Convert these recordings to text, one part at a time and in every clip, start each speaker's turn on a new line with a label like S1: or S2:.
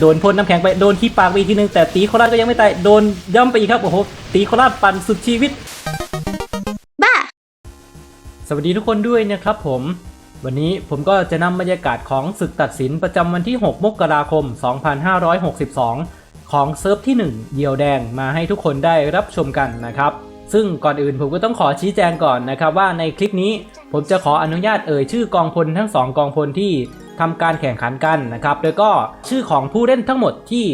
S1: โดนพ่นน้ำแข็งไปโดนที่ปากไปอีกทีนึงแต่ตีโคราชก็ยังไม่ตายโดนย่ำไปอีกครับโอ้โหตีโคราชปั่นสุดชีวิต
S2: บ้า
S1: สวัสดีทุกคนด้วยนะครับผม วันนี้ผมก็จะนำบรรยากาศของศึกตัดสินประจำวันที่ 6 มกราคม 2562 ของเซิร์ฟที่ 1 เดียวแดงมาให้ทุกคนได้รับชมกันนะครับ ซึ่งก่อนอื่นผมก็ต้องขอชี้แจงก่อนนะครับว่าในคลิปนี้ผมจะขออนุญาตเอ่ยชื่อกองพลทั้ง 2 กองพลที่ ทำการแข่งขันกันนะครับแล้วก็ชื่อของผู้เล่นทั้งหมดที่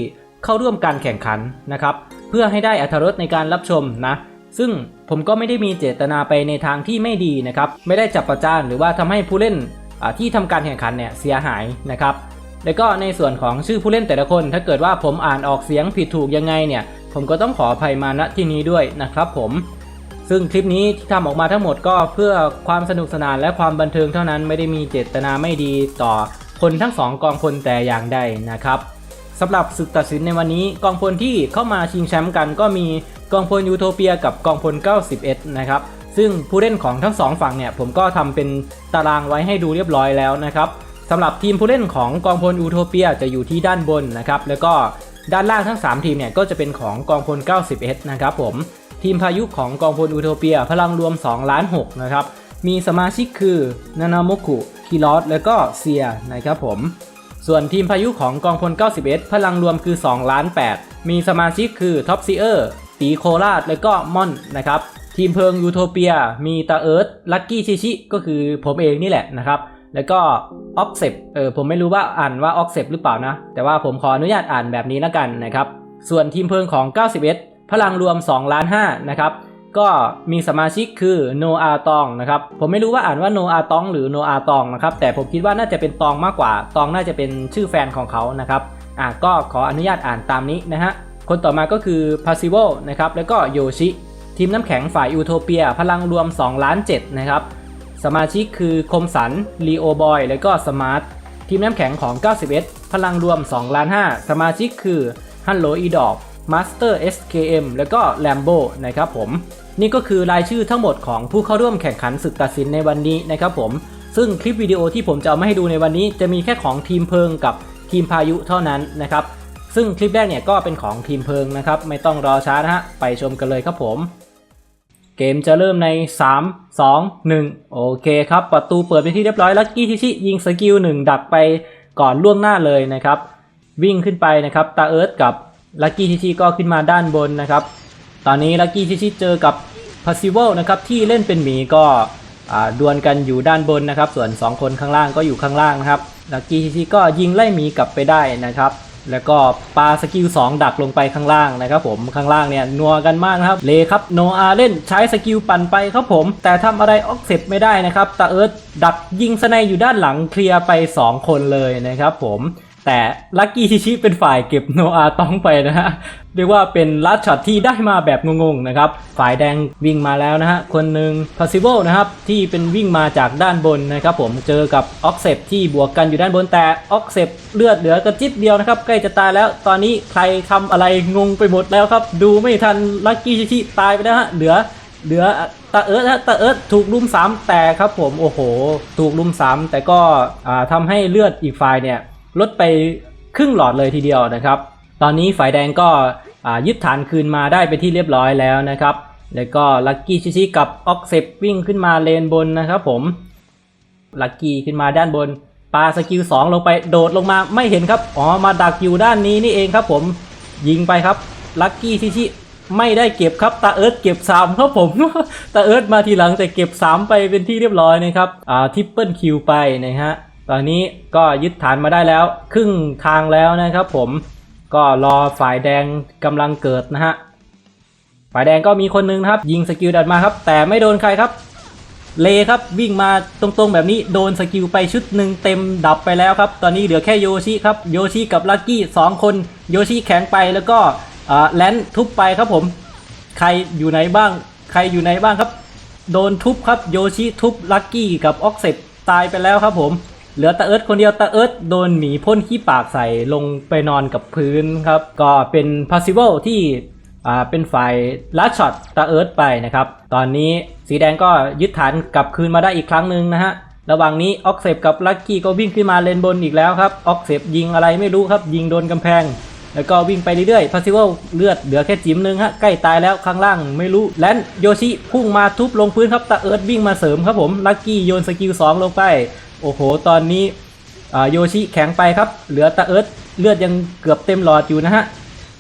S1: เข้าร่วมการแข่งขันนะครับ เพื่อให้ได้อรรถรสในการรับชมนะ ซึ่งผมก็ไม่ได้มีเจตนาไปในทางที่ไม่ดีนะครับ ไม่ได้จับประจานหรือว่าทำให้ผู้เล่นที่ทำการแข่งขันเนี่ยเสียหายนะครับ แล้วก็ในส่วนของชื่อผู้เล่นแต่ละคน ถ้าเกิดว่าผมอ่านออกเสียงผิดถูกยังไงเนี่ย ผมก็ต้องขออภัยมาณที่นี้ด้วยนะครับผมซึ่งคลิปนี้ที่ทำออกมาทั้งหมดก็เพื่อความสนุกสนานและความบันเทิงเท่านั้นไม่ได้มีเจตนาไม่ดีต่อ คนทั้งสองกองพลแต่อย่างใดนะครับสำหรับศึกตัดสินในวันนี้กองพลที่เข้ามาชิงแชมป์กันก็มีกองพลยูโทเปียกับกองพล 91 นะครับซึ่งผู้เล่นของทั้งสองฝั่งเนี่ยผมก็ทำเป็นตารางไว้ให้ดูเรียบร้อยแล้วนะครับสำหรับทีมผู้เล่นของกองพลยูโทเปียจะอยู่ที่ด้านบนนะครับแล้วก็ด้านล่างทั้ง 3 ทีมเนี่ยก็จะเป็นของกองพล 91 นะครับผมทีมพายุของกองพลอูโทเปียพลังรวม2ล้าน6นะครับมีสมาชิกคือนานาโมกุ คิรอสและก็เซียนะครับผม ส่วนทีมพายุของกองพล 91 พลังรวมคือ 2 ล้าน 8 มีสมาชิกคือท็อปซีเออร์ตีโคราชและก็มอนนะครับ ทีมเพลิงยูโทเปีย มีตาเอิร์ธลักกี้ชิชิ ก็คือผมเองนี่แหละนะครับ แล้วก็ออกเซปเออผมไม่รู้ว่าอ่านว่าออกเซปหรือเปล่านะ แต่ว่าผมขออนุญาตอ่านแบบนี้แล้วกันนะครับ ส่วนทีมเพลิงของ 91 พลังรวม 2 ล้าน5นะครับ ก็มีสมาชิกคือโนอาตองนะครับผมไม่รู้ว่าอ่านว่าโนอาตองหรือโนอาตองนะครับแต่ผมคิดว่าน่าจะเป็นตองมากกว่า ตองน่าจะเป็นชื่อแฟนของเขานะครับอะก็ขออนุญาตอ่านตามนี้นะฮะคนต่อมาก็คือ p a s s i v o นะครับแล้วก็โยชิ ทีมน้ำแข็งฝ่ายยูโทเปีย พลังรวม2ล้าน7นะครับสมาชิกคือคมสันลีโอบอยแล้วก็สมาร์ททีมน้ำแข็งของ 91 พลังรวม2ล้าน5สมาชิกคือฮันโลอีดอก มาสเตอร์ SKM แล้วก็แลมโบนะครับผม นี่ก็คือรายชื่อทั้งหมดของผู้เข้าร่วมแข่งขันศึกตัดสินในวันนี้นะครับผม ซึ่งคลิปวิดีโอที่ผมจะเอามาให้ดูในวันนี้ จะมีแค่ของทีมเพลิงกับทีมพายุเท่านั้นนะครับ ซึ่งคลิปแรกเนี่ยก็เป็นของทีมเพลิงนะครับ ไม่ต้องรอช้านะฮะ ไปชมกันเลยครับผม เกมจะเริ่มใน 3 2 1 โอเคครับ ประตูเปิดไปที่เรียบร้อยลักกี้ชิชิยิงสกิล1ดักไปก่อนล่วงหน้าเลยนะครับ วิ่งขึ้นไปนะครับตาเอิร์ธกับ ลักกี้ชิชิก็ขึ้นมาด้านบนนะครับ ตอนนี้ลักกี้ชิชิเจอกับพาซิเวลนะครับที่เล่นเป็นหมีก็ดวลกันอยู่ด้านบนนะครับ ส่วน 2 คนข้างล่างก็อยู่ข้างล่างนะครับลักกี้ชิชิก็ยิงไล่หมีกลับไปได้นะครับ แล้วก็ปาสกิล2ดักลงไปข้างล่างนะครับ ผมข้างล่างเนี่ยนัวกันมากนะครับเลครับโนอาเล่นใช้สกิลปั่นไปครับผม แต่ทำอะไรออกเซปไม่ได้นะครับตาเอิร์ธดักยิงสไนอยู่ด้านหลังเคลียร์ไป 2 คนเลยนะครับผม แต่ลักกี้ชิชิเป็นฝ่ายเก็บโนอาต้องไปนะฮะเรียกว่าเป็นลัดช็อตที่ได้มาแบบงงๆนะครับ ฝ่ายแดงวิ่งมาแล้วนะฮะ คนหนึ่ง Possible นะครับ ที่เป็นวิ่งมาจากด้านบนนะครับผมเจอกับออกเซปที่บวกกันอยู่ด้านบนแต่ออกเซปเลือดเหลือกระจิบเดียวนะครับ ใกล้จะตายแล้วตอนนี้ใครทำอะไรงงไปหมดแล้วครับ ดูไม่ทันลักกี้ชิชิตายไปแล้วฮะเหลือเหลือตาเอิร์ธฮะตาเอิร์ธถูกลุมสามแต่ครับผมโอ้โห ถูกลุมสามแต่ก็อ่าทำให้เลือดอีกฝ่ายเนี่ย ลดไปครึ่งหลอดเลยทีเดียวนะครับ ตอนนี้ฝ่ายแดงก็ยึดฐานคืนมาได้ไปที่เรียบร้อยแล้วนะครับ แล้วก็ลักกี้ชิชิกับออกเซปวิ่งขึ้นมาเลนบนนะครับผม ลักกี้ขึ้นมาด้านบนปาสกิล2ลงไปโดดลงมาไม่เห็นครับ อ๋อ มาดักอยู่ด้านนี้นี่เองครับผม ยิงไปครับ ลักกี้ชิชิไม่ได้เก็บครับตาเอิร์ธเก็บ 3 ครับผมตาเอิร์ธมาทีหลังแต่เก็บ 3 ไปเป็นที่เรียบร้อยนะครับ อ่า ทิปเปิลคิวไปนะฮะ ตอนนี้ก็ยึดฐานมาได้แล้ว ครึ่งทางแล้วนะครับผมก็รอฝ่ายแดงกำลังเกิดนะฮะฝ่ายแดงก็มีคนหนึงครับ ยิงสกิลดัดมาครับ แต่ไม่โดนใครครับ เลครับวิ่งมาตรงๆแบบนี้โดนสกิลไปชุดหนึ่งเต็มดับไปแล้วครับ ตอนนี้เหลือแค่โยชิครับโยชิกับลักกี้สองคนโยชิแข็งไปแล้วก็อ่าแลนทุบไปครับผม ใครอยู่ไหนบ้าง ใครอยู่ไหนบ้างครับ โดนทุบครับโยชิทุบลักกี้กับออกเซปตายไปแล้วครับผม เหลือตาเอิร์ธคนเดียวตาเอิร์ธโดนหมีพ่นขี้ปากใส่ลงไปนอนกับพื้นครับ ก็เป็น possible ที่อ่าเป็นฝ่ายลัดช็อตตาเอิร์ธไปนะครับ ตอนนี้สีแดงก็ยึดฐานกลับคืนมาได้อีกครั้งหนึ่งนะฮะระหว่างนี้ออกเซปกับลักกี้ก็วิ่งขึ้นมาเลนบนอีกแล้วครับออกเซปยิงอะไรไม่รู้ครับ ยิงโดนกำแพง แล้วก็วิ่งไปเรื่อยๆพาซิเวลเลือดเหลือแค่จิ๋มหนึงฮะใกล้ตายแล้วข้างล่างไม่รู้แลนโยชิพุ่งมาทุบลงพื้นครับตาเอิร์ธวิ่งมาเสริมครับผมลักกี้โยนสกิล2ลงไป โอ้โห ตอนนี้โยชิแข็งไปครับ เหลือตาเอิร์ธเลือดยังเกือบเต็มหลอดอยู่นะฮะ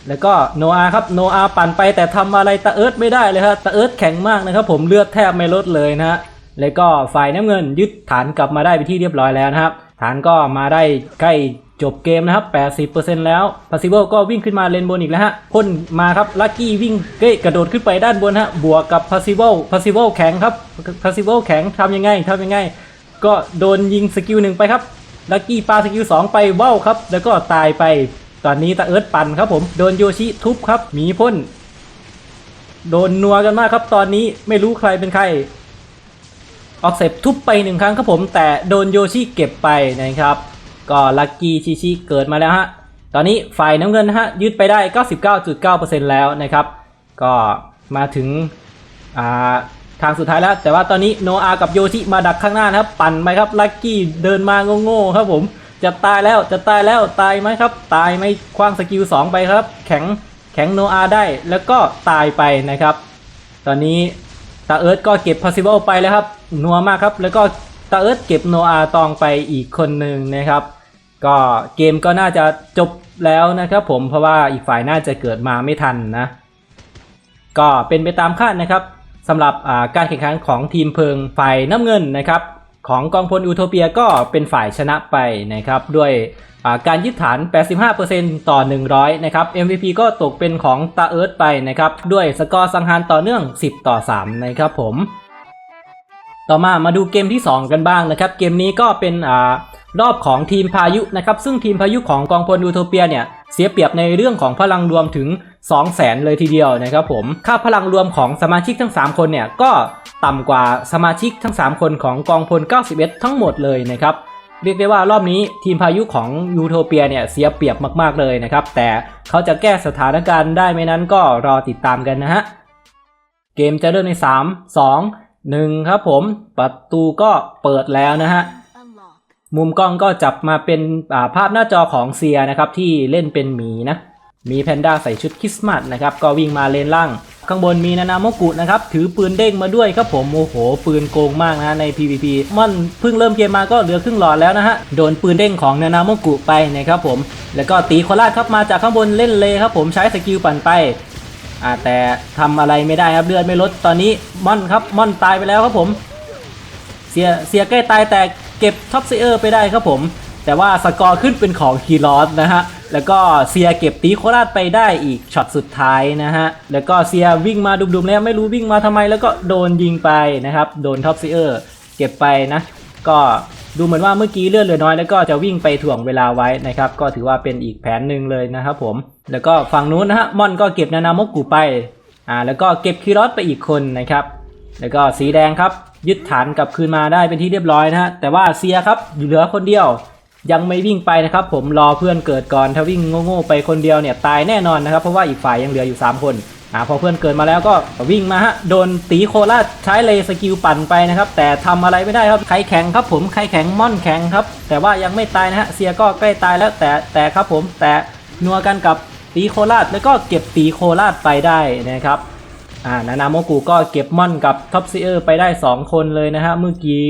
S1: แล้วก็โนอาครับ โนอาปั่นไปแต่ทำอะไรตาเอิร์ธไม่ได้เลยครับตาเอิร์ธแข็งมากนะครับผมเลือดแทบไม่ลดเลยนะฮะ แล้วก็ฝ่ายน้ำเงินยึดฐานกลับมาได้ไปที่เรียบร้อยแล้วนะครับ ฐานก็มาได้ใกล้จบเกมนะครับ 80%แล้วพาซิเวลก็วิ่งขึ้นมาเลนบนอีกแล้วฮะ พ่นมาครับ ลักกี้วิ่งเกยกระโดดขึ้นไปด้านบนฮะ บวกกับพาซิเวลพาซิเวลแข็งครับพาซิเวลแข็งทำยังไงทำยังไง ก็โดนยิงสกิลหนึ่งไปครับลักกี้ปาสกิลสองไปว้าวครับ แล้วก็ตายไป ตอนนี้ตาเอิร์ธปั่นครับผมโดนโยชิทุบครับหมีพ่นโดนนัวกันมากครับตอนนี้ไม่รู้ใครเป็นใคร ออกเซปทุบไปหนึ่งครั้งครับผม แต่โดนโยชิเก็บไปนะครับ ก็ลักกี้ชิชิเกิดมาแล้วฮะตอนนี้ฝ่ายน้ำเงินฮะยึดไปได้ 99.9%แล้วนะครับ ก็มาถึงอ่า ทางสุดท้ายแล้ว แต่ว่าตอนนี้โนอากับโยชิมาดักข้างหน้านะครับ ปั่นไปครับลักกี้เดินมาโง่ๆครับผมจะตายแล้วจะตายแล้วตายไหมครับ ตายไม่คว้างสกิล2ไปครับ แข็งแข็งโนอาได้แล้วก็ตายไปนะครับ ตอนนี้ตาเอิร์ธก็เก็บพาซิเบิลไปแล้วครับนัวมากครับแล้วก็ตาเอิร์ธเก็บโนอาตองไปอีกคนหนึ่งนะครับ ก็เกมก็น่าจะจบแล้วนะครับ ผมเพราะว่าอีกฝ่ายน่าจะเกิดมาไม่ทันนะ ก็เป็นไปตามคาดนะครับ สำหรับการแข่งขันของทีมเพิงฝ่ายน้ำเงินนะครับของกองพลอูโทเปียก็เป็นฝ่ายชนะไปนะครับด้วยการยึดฐาน 85%ต่อ 100 นะครับ MVP ก็ตกเป็นของตาเอิร์ธไปนะครับ ด้วยสกอร์สังหารต่อเนื่อง 10 ต่อ 3 นะครับผม ต่อมามาดูเกมที่ 2 กันบ้างนะครับ เกมนี้ก็เป็นอรอบของทีมพายุนะครับ ซึ่งทีมพายุของกองพลยูโทเปียเนี่ย เสียเปรียบในเรื่องของพลังรวมถึง 2 0 0แสนเลยทีเดียวนะครับผม ค่าพลังรวมของสมาชิกทั้ง 3 คนเนี่ยก็ต่ำกว่าสมาชิกทั้ง 3 คนของกองพล 91 ทั้งหมดเลยนะครับเรียกได้ว่ารอบนี้ทีมพายุของยูโทเปียเนี่ยเสียเปรียบมากๆเลยนะครับ แต่เขาจะแก้สถานการณ์ได้ไหมนั้นก็รอติดตามกันนะฮะ เกมจะเริ่มใน 3 2 1 ครับผม ประตูก็เปิดแล้วนะฮะ มุมกล้องก็จับมาเป็นภาพหน้าจอของเซียนะครับที่เล่นเป็นหมีนะ มีแพนด้าใส่ชุดคริสต์มาสนะครับก็วิ่งมาเลนล่าง ข้างบนมีนานาโมกุนะครับถือปืนเด้งมาด้วยครับผมโอ้โห ปืนโกงมากนะใน PVP มันเพิ่งเริ่มเกมมาก็เหลือครึ่งหลอดแล้วนะฮะโดนปืนเด้งของนานาโมกุไปนะครับผม แล้วก็ตีโคราชครับมาจากข้างบนเล่นเลยครับผมใช้สกิลปั่นไปอ่าแต่ทำอะไรไม่ได้ครับเลือดไม่ลดตอนนี้ม่อนครับม่อนตายไปแล้วครับผม เสียเสียใกล้ตายแต่เก็บท็อปเซอร์ไปได้ครับผม แต่ว่าสกอร์ขึ้นเป็นของคีรอสนะฮะ แล้วก็เซียเก็บตีโคราชไปได้อีกช็อตสุดท้ายนะฮะ แล้วก็เซียวิ่งมาดุมๆแล้วไม่รู้วิ่งมาทำไมแล้วก็โดนยิงไปนะครับ โดนท็อปเซอร์เก็บไปนะ ก็ดูเหมือนว่าเมื่อกี้เลือดเหลือน้อยแล้วก็จะวิ่งไปถ่วงเวลาไว้นะครับ ก็ถือว่าเป็นอีกแผนหนึ่งเลยนะครับผม แล้วก็ฝั่งนู้นนะฮะมอนก็เก็บนานามกกูไป อ่า แล้วก็เก็บคีรอสไปอีกคนนะครับ แล้วก็สีแดงครับยึดฐานกลับคืนมาได้เป็นที่เรียบร้อยนะฮะ แต่ว่าเซียครับเหลือคนเดียว ยังไม่วิ่งไปนะครับผมรอเพื่อนเกิดก่อนถ้าวิ่งโง่ๆไปคนเดียวเนี่ยตายแน่นอนนะครับเพราะว่าอีกฝ่ายยังเหลืออยู่ 3 คนอ่าพอเพื่อนเกิดมาแล้วก็วิ่งมาฮะโดนตีโคราชใช้เลสกิลปั่นไปนะครับแต่ทำอะไรไม่ได้ครับใครแข็งครับผมใครแข็งม่อนแข็งครับแต่ว่ายังไม่ตายนะฮะเซียก็ใกล้ตายแล้วแต่แต่ครับผมแต่นัวกันกับตีโคราชแล้วก็เก็บตีโคราชไปได้นะครับอ่านานาโมกุก็เก็บม่อนกับท็อปซีเออร์ไปได้ 2 คนเลยนะฮะเมื่อกี้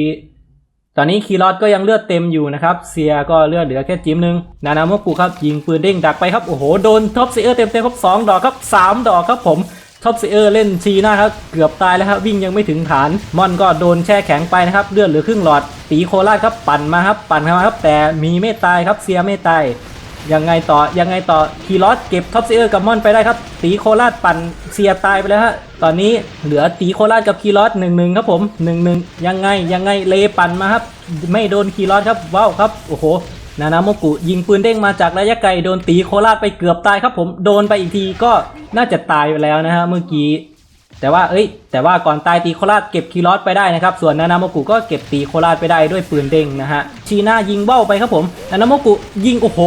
S1: ตอนนี้คีรอดก็ยังเลือดเต็มอยู่นะครับ เซียก็เลือดเหลือแค่จิ้มหนึง นานาโมกุครับยิงปืนเด้งดักไปครับ โอ้โห โดนท็อปเซีเออร์เต็มเต็มครับ2ดอกครับ3ดอกครับผมท็อปเซีเออร์เล่นชีหน้าครับ เกือบตายแล้วครับวิ่งยังไม่ถึงฐาน มอนก็โดนแช่แข็งไปนะครับ เลือดเหลือครึ่งหลอด ตีโคราชครับปั่นมาครับปั่นเข้ามาครับ แต่มีไม่ตายครับเซียไม่ตาย ยังไงต่อยังไงต่อคีรอสเก็บท็อปซีเออร์กับมอนไปได้ครับ ตีโคราชปั่นเสียตายไปแล้วฮะตอนนี้เหลือตีโคราชกับคีรอสหนึ่งหนึ่งครับผมหนึ่งหนึ่งยังไงยังไงเลปั่นมาครับ ไม่โดนคีรอสครับว้าวครับโอ้โหนานาโมกุยิงปืนเด้งมาจากระยะไกลโดนตีโคราชไปเกือบตายครับผมโดนไปอีกทีก็น่าจะตายไปแล้วนะฮะเมื่อกี้ แต่ว่าเอ้ยแต่ว่าก่อนตายตีโคราชเก็บคีรอสไปได้นะครับ ส่วนนานาโมกุก็เก็บตีโคราชไปได้ด้วยปืนเด้งนะฮะชีน่ายิงเบ้าไปครับผมนานาโมกุยิงโอ้โห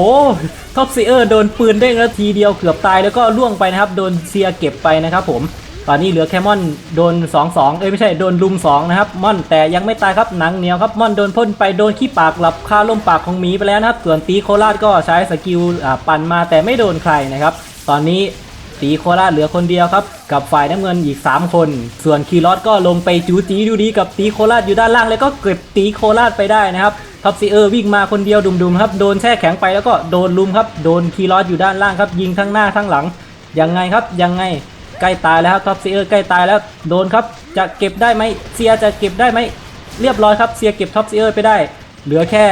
S1: ท็อปซีเออร์โดนปืนเด้งแล้วทีเดียวเกือบตายแล้วก็ล่วงไปนะครับโดนเซียเก็บไปนะครับผมตอนนี้เหลือแค่มอนโดน 2 2 เอ้ยไม่ใช่โดนลุม 2 นะครับม่อนแต่ยังไม่ตายครับหนังเหนียวครับม่อนโดนพ่นไปโดนขี้ปากหลับคาล่มปากของหมีไปแล้วนะครับ ส่วนตีโคราชก็ใช้สกิลปั่นมาแต่ไม่โดนใครนะครับ ตอนนี้ ตีโคราชเหลือคนเดียวครับ กับฝ่ายน้ำเงินอีก 3 คน ส่วนคีรอสก็ลงไปจูจีดูดีกับตีโคราชอยู่ด้านล่างแล้วก็เก็บตีโคราชไปได้นะครับท็อปซีเออร์วิ่งมาคนเดียวดุมๆครับโดนแช่แข็งไปแล้วก็โดนลุมครับโดนคีรอสอยู่ด้านล่างครับ ยิงทั้งหน้าทั้งหลังยังไงครับยังไงใกล้ตายแล้วครับท็อปซีเออร์ใกล้ตายแล้วโดนครับจะเก็บได้ไหมเซียจะเก็บได้ไหมเรียบร้อยครับเซียเก็บท็อปซีเออร์ไปได้ เหลือแค่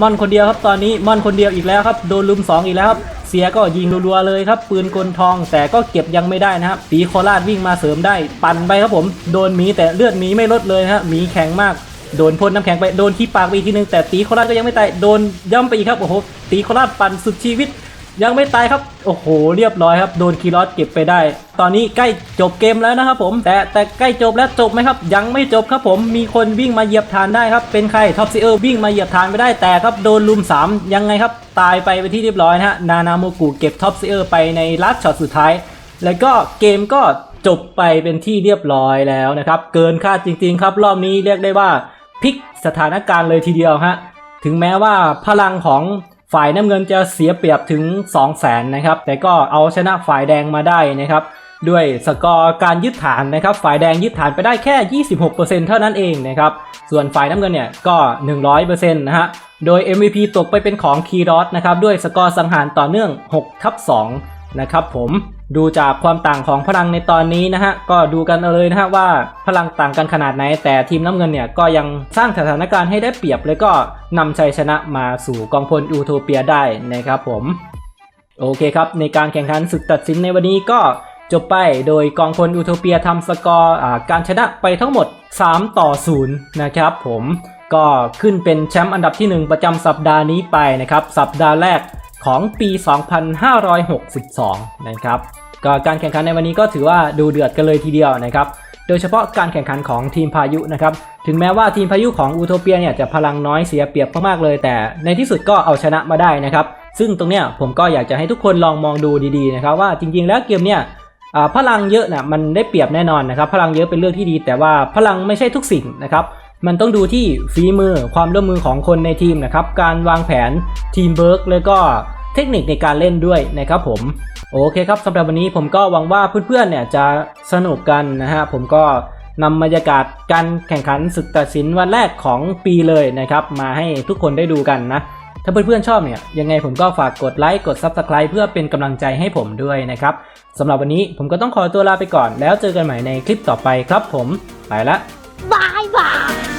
S1: ม่อนคนเดียวครับตอนนี้ม่อนคนเดียวอีกแล้วครับโดนลุม2อีกแล้วครับเสียก็ยิงรัวๆเลยครับ ปืนกลทองแต่ก็เก็บยังไม่ได้นะครับตีโคราชวิ่งมาเสริมได้ ปั่นไปครับผมโดนหมีแต่เลือดหมีไม่ลดเลยนะฮะหมีแข็งมากโดนพ่นน้ำแข็งไปโดนที่ปากไปอีกทีนึงแต่ตีโคราชก็ยังไม่ตายโดนย่ำไปอีกครับโอ้โหตีโคราชปั่นสุดชีวิต ยังไม่ตายครับ โอ้โห เรียบร้อยครับ โดนคีรอสเก็บไปได้ ตอนนี้ใกล้จบเกมแล้วนะครับผม แต่แต่ใกล้จบแล้วจบไหมครับ ยังไม่จบครับผม มีคนวิ่งมาเหยียบฐานได้ครับ เป็นใคร ท็อปซีเออร์วิ่งมาเหยียบฐานไปได้ แต่ครับ โดนลุม 3 ยังไงครับ ตายไปไปที่เรียบร้อยนะฮะ นานาโมกุเก็บท็อปซีเออร์ไปในลัสช็อตสุดท้าย แล้วก็เกมก็จบไปเป็นที่เรียบร้อยแล้วนะครับ เกินคาดจริง ๆ ครับ รอบนี้เรียกได้ว่าพลิกสถานการณ์เลยทีเดียวฮะ ถึงแม้ว่าพลังของ ฝ่ายน้ำเงินจะเสียเปรียบถึง 2 0 0แสนนะครับ แต่ก็เอาชนะฝ่ายแดงมาได้นะครับด้วยสกอร์การยึดฐานนะครับ ฝ่ายแดงยึดฐานไปได้แค่ 26%เท่านั้นเองนะครับ ส่วนฝ่ายน้ำเงินเนี่ยก็ 100%นะฮะ โดย MVP ตกไปเป็นของคีรอสนะครับ ด้วยสกอร์สังหารต่อเนื่อง6ทับ2นะครับผม ดูจากความต่างของพลังในตอนนี้นะฮะก็ดูกันเอาเลยนะฮะว่าพลังต่างกันขนาดไหน แต่ทีมน้ำเงินเนี่ยก็ยังสร้างสถานการณ์ให้ได้เปรียบ แล้วก็นำชัยชนะมาสู่กองพลอูโทเปียได้นะครับผมโอเคครับในการแข่งขันศึกตัดสินในวันนี้ก็จบไปโดยกองพลอูโทเปียทำสกอร์อการชนะไปทั้งหมด 3 ต่อ 0 นะครับผมก็ขึ้นเป็นแชมป์อันดับที่ 1 ประจำสัปดาห์นี้ไปนะครับ สัปดาห์แรกของปี 2562 นะครับ ก็การแข่งขันในวันนี้ก็ถือว่าดูเดือดกันเลยทีเดียวนะครับ โดยเฉพาะการแข่งขันของทีมพายุนะครับ ถึงแม้ว่าทีมพายุของอูโทเปียเนี่ยจะพลังน้อยเสียเปรียบมากๆเลย แต่ในที่สุดก็เอาชนะมาได้นะครับ ซึ่งตรงเนี้ยผมก็อยากจะให้ทุกคนลองมองดูดีๆนะครับว่าจริงๆ แล้วเกมเนี่ยพลังเยอะนะมันได้เปรียบแน่นอนนะครับ พลังเยอะเป็นเรื่องที่ดี แต่ว่าพลังไม่ใช่ทุกสิ่งนะครับมันต้องดูที่ฝีมือความร่วมมือของคนในทีมนะครับ การวางแผนทีมเบิร์กแล้วก็เทคนิคในการเล่นด้วยนะครับผม โอเคครับสำหรับวันนี้ผมก็หวังว่าเพื่อนๆเนี่ยจะสนุกกันนะฮะผมก็นำบรรยากาศการแข่งขันศึกตัดสินวันแรกของปีเลยนะครับมาให้ทุกคนได้ดูกันนะ ถ้าเพื่อนๆชอบเนี่ยยังไงผมก็ฝากกดไลค์กด Subscribe เพื่อเป็นกำลังใจให้ผมด้วยนะครับสำหรับวันนี้ผมก็ต้องขอตัวลาไปก่อน แล้วเจอกันใหม่ในคลิปต่อไปครับผมไปละ
S2: Bye bye.